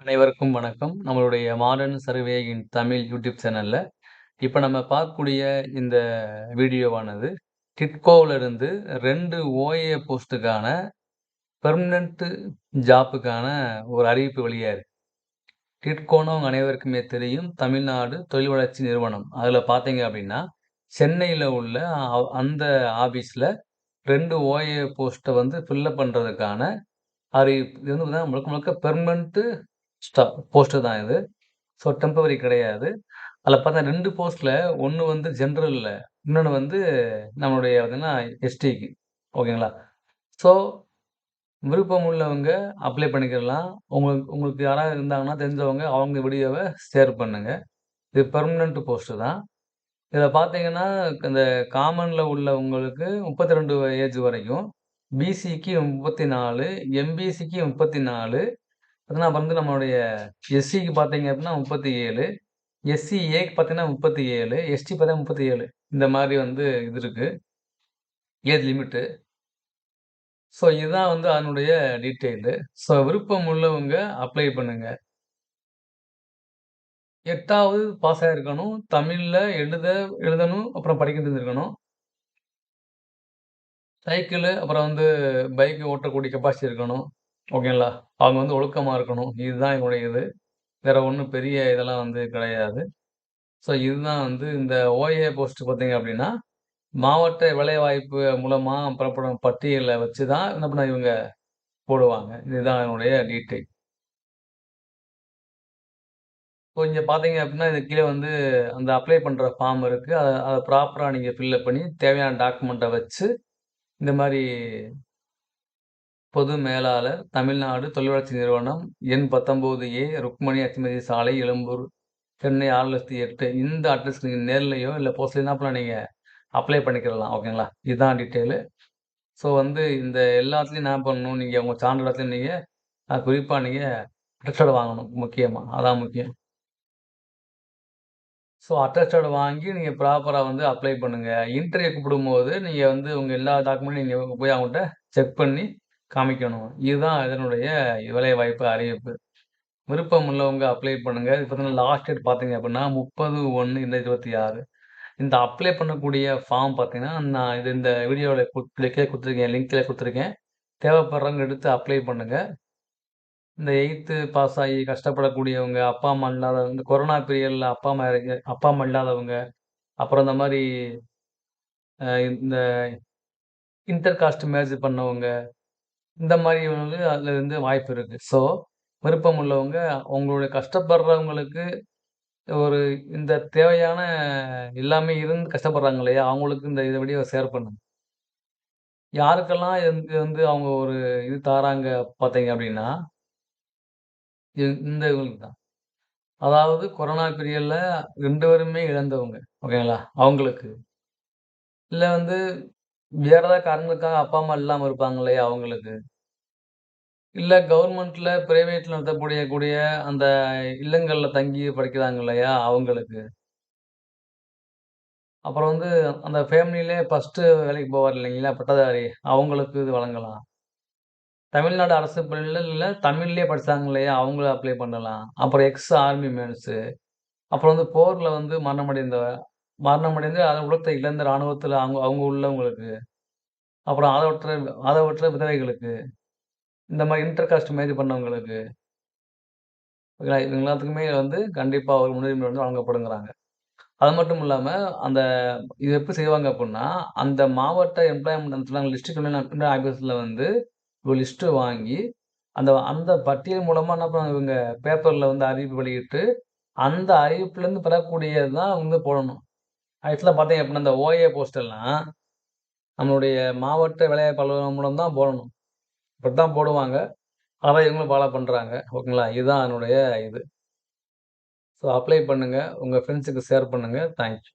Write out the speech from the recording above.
அனைவருக்கும் வணக்கம். நம்மளுடைய மாடர்ன் சர்வேயின் தமிழ் யூடியூப் சேனல்ல, இப்ப நம்ம பார்க்கக்கூடிய இந்த வீடியோவானது, டிட்கோவிலிருந்து ரெண்டு ஓஏ போஸ்ட்டுக்கான பெர்மனண்ட்டு ஜாப்புக்கான ஒரு அறிவிப்பு வெளியாயிருக்கு. டிட்கோன்னா அவங்க அனைவருக்குமே தெரியும். தமிழ்நாடு தொழில் வளர்ச்சி நிறுவனம். அதுல பார்த்தீங்க அப்படின்னா, சென்னையில உள்ள அந்த ஆபீஸ்ல ரெண்டு ஓஏ போஸ்ட்டை வந்து ஃபில்லப் பண்ணுறதுக்கான பண்றதுக்கான இது வந்து பார்த்தீங்கன்னா, முழுக்க முழுக்க பெர்மனண்ட்டு ஸ்டா போஸ்ட்டு தான் இது. ஸோ டெம்பரரி கிடையாது. அதில் பார்த்தா ரெண்டு போஸ்ட்டில் ஒன்று வந்து ஜென்ரலில் இன்னொன்று வந்து நம்மளுடைய பார்த்தீங்கன்னா எஸ்டிக்கு. ஓகேங்களா? ஸோ விருப்பம் உள்ளவங்க அப்ளை பண்ணிக்கிடலாம். உங்களுக்கு உங்களுக்கு யாராவது இருந்தாங்கன்னா தெரிஞ்சவங்க, அவங்க வீடியோவை ஷேர் பண்ணுங்கள் இது பெர்மனண்ட் போஸ்ட்டு தான். இதில் பார்த்தீங்கன்னா, இந்த காமனில் உள்ளவங்களுக்கு 32 ஏஜ் வரைக்கும், பிசிக்கு 34, எம்பிசிக்கு 34, பார்த்தீங்கன்னா வந்து நம்மளுடைய எஸ்சிக்கு பார்த்தீங்க அப்படின்னா 37, எஸ்சி ஏக்கு பார்த்தீங்கன்னா 37, எஸ்டி பார்த்தீங்கன்னா 37. இந்த மாதிரி வந்து இது இருக்குது ஏஜ் லிமிட்டு. ஸோ இதுதான் வந்து அதனுடைய டீட்டெயிலு. ஸோ விருப்பம் உள்ளவங்க அப்ளை பண்ணுங்க. எட்டாவது பாஸ் ஆகிருக்கணும் தமிழில் எழுத எழுதணும். அப்புறம் படிக்க தெரிஞ்சிருக்கணும். சைக்கிளு, அப்புறம் வந்து பைக் ஓட்டக்கூடிய கெப்பாசிட்டி இருக்கணும். ஓகேங்களா? அவங்க வந்து ஒழுக்கமா இருக்கணும். இதுதான் என்னுடைய இது. வேற ஒண்ணும் பெரிய இதெல்லாம் வந்து கிடையாது. ஸோ இதுதான் வந்து இந்த ஓஏ போஸ்ட் பார்த்தீங்க அப்படின்னா, மாவட்ட வேலைவாய்ப்பு மூலமா புறப்படும் பட்டியல வச்சு தான் என்ன பண்ண இவங்க போடுவாங்க. இதுதான் என்னுடைய டீட்டெயில். இப்போ இங்க பார்த்தீங்க அப்படின்னா, இது கீழ வந்து அந்த அப்ளை பண்ற ஃபார்ம் இருக்கு. அத அத ப்ராப்பரா நீங்க ஃபில் அப் பண்ணி தேவையான டாக்குமெண்ட்ட வச்சு, இந்த மாதிரி பொது மேலாளர், தமிழ்நாடு தொழில் வளர்ச்சி நிறுவனம், எண் 19 ஏ ருக்மணி அத்திமதி சாலை, எழும்பூர், சென்னை 6008 இந்த அட்ரஸ்க்கு நீங்கள் நேர்லையோ இல்லை போஸ்ட்லயோ என்ன நீங்கள் அப்ளை பண்ணிக்கிடலாம். ஓகேங்களா? இதுதான் டீட்டெயிலு. ஸோ வந்து இந்த எல்லாத்துலேயும் என்ன பண்ணணும், நீங்கள் உங்கள் சான்று நீங்கள் குறிப்பாக நீங்கள் குறிப்பா வாங்கணும் முக்கியமாக அதான் முக்கியம். ஸோ அட்டஸ்டட் வாங்கி நீங்கள் ப்ராப்பராக வந்து அப்ளை பண்ணுங்கள் இன்டர்வியூ கூப்பிடும்போது நீங்கள் வந்து உங்கள் எல்லா டாக்குமெண்ட்டும் நீங்கள் போய் அவங்கள்ட்ட செக் பண்ணி காமிக்கணும். இதுதான் இதனுடைய வேலைவாய்ப்பு அறிவிப்பு. விருப்பம் உள்ளவங்க அப்ளை பண்ணுங்கள் இது பார்த்தீங்கன்னா லாஸ்ட் டேட் பார்த்தீங்க அப்படின்னா 30/1/2026. இந்த அப்ளை பண்ணக்கூடிய ஃபார்ம் பார்த்தீங்கன்னா, நான் இது இந்த வீடியோவில் கொடுத்துருக்கேன் கொடுத்துருக்கேன் லிங்க்கில் கொடுத்துருக்கேன் தேவைப்படுறவங்க எடுத்து அப்ளை பண்ணுங்கள் இந்த எயித்து பாஸ் ஆகி கஷ்டப்படக்கூடியவங்க, அப்பா, அம்மா இல்லாதவங்க, இந்த கொரோனா பீரியடில் அப்பா, அம்மா அப்பா, அம்மா இல்லாதவங்க, அப்புறம் இந்த மாரி அ இந்த இன்டர் காஸ்ட் மேரேஜ் பண்ணவங்க, இந்த மாரி வந்து இருந்து வந்து வாய்ப்பு இருக்கு. ஸோ விருப்பம் உள்ளவங்க உங்களுடைய கஷ்டப்படுறவங்களுக்கு ஒரு இந்த தேவையான எல்லாமே இருந்து கஷ்டப்படுறாங்க இல்லையா? அவங்களுக்கு இந்த இத வீடியோவ ஷேர் பண்ணுங்க. யாருக்கெல்லாம் இது வந்து இது வந்து அவங்க ஒரு இது தாராங்க பார்த்தீங்க அப்படின்னா இந்த இவங்களுக்கு தான். அதாவது கொரோனா பீரியட்ல ரெண்டு பேருமே இழந்தவங்க. ஓகேங்களா? அவங்களுக்கு. இல்லை வந்து வேற ஏதாவது காரணங்களுக்காக அப்பா, அம்மா இல்லாமல் இருப்பாங்க இல்லையா? அவங்களுக்கு. இல்ல கவர்மெண்ட்ல, ப்ரைவேட்டில் நடத்தக்கூடிய கூடிய அந்த இல்லங்கள்ல தங்கி படிக்கிறாங்க இல்லையா? அவங்களுக்கு. அப்புறம் வந்து அந்த ஃபேமிலிலே ஃபர்ஸ்ட்டு வேலைக்கு போவார் இல்லைங்களா? பட்டதாரி. அவங்களுக்கு இது வழங்கலாம். தமிழ்நாடு அரசு பள்ளியில் தமிழ்லேயே படிச்சாங்க இல்லையா? அவங்கள அப்ளை பண்ணலாம். அப்புறம் எக்ஸ் ஆர்மி மேன்ஸு. அப்புறம் வந்து போரில் வந்து மரணமடைந்த மரணமடைந்து அதை உலகத்தை இழந்த இராணுவத்தில் அவங்க அவங்க உள்ளவங்களுக்கு. அப்புறம் ஆதரவற்ற ஆதரவற்ற விதவைகளுக்கு. இந்த மாதிரி இன்டர் காஸ்ட் மேரி பண்ணவங்களுக்கு. ஓகேங்களா? இவங்க எல்லாத்துக்குமே வந்து கண்டிப்பாக ஒரு முன்னுரிமை வந்து வழங்கப்படுங்கிறாங்க. அது மட்டும் இல்லாமல் அந்த இது எப்படி செய்வாங்க அப்படின்னா அந்த மாவட்ட எம்ப்ளாய்மெண்ட் சொன்னாங்க டிஸ்ட்ரிக்ட் ஆஃபீஸில் வந்து ஒரு லிஸ்ட்டை வாங்கி, அந்த அந்த பட்டியல் மூலமாக என்ன பண்ணுவாங்க இவங்க பேப்பரில் வந்து அறிவிப்பு வெளியிட்டு, அந்த அறிவிப்புலேருந்து பெறக்கூடியது தான் வந்து போடணும். ஆக்சுவலாக பார்த்தீங்க அப்படின்னா, இந்த ஓஏ போஸ்டெல்லாம் நம்மளுடைய மாவட்ட வேலைவாய்ப்பு அலுவலகம் மூலம் தான் போடணும். இப்படித்தான் போடுவாங்க. அதான் இவங்களும் ஃபாலோ பண்ணுறாங்க ஓகேங்களா? இதுதான் அதனுடைய இது. ஸோ அப்ளை பண்ணுங்கள் உங்கள் ஃப்ரெண்ட்ஸுக்கு ஷேர் பண்ணுங்கள் தேங்க் யூ.